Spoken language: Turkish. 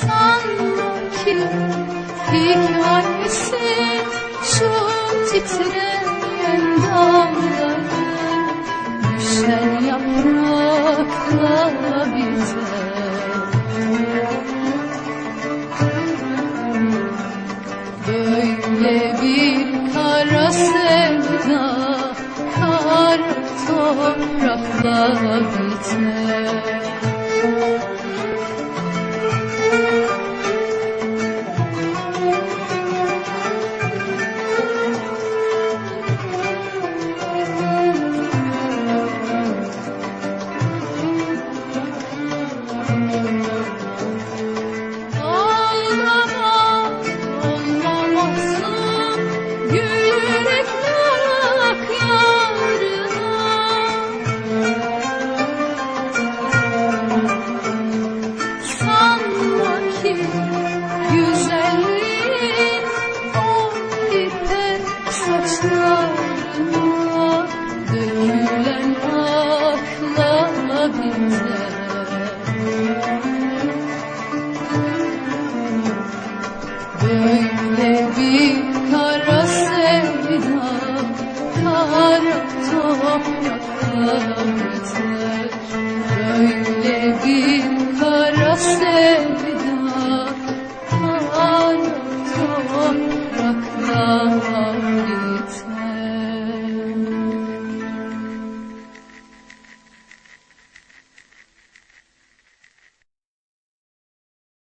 sanki hikayesi şu titreyen damları düşen yaprakla bize böyle bir kara sevda kar toprakla biter. Saçlarına Dökülen akla Böyle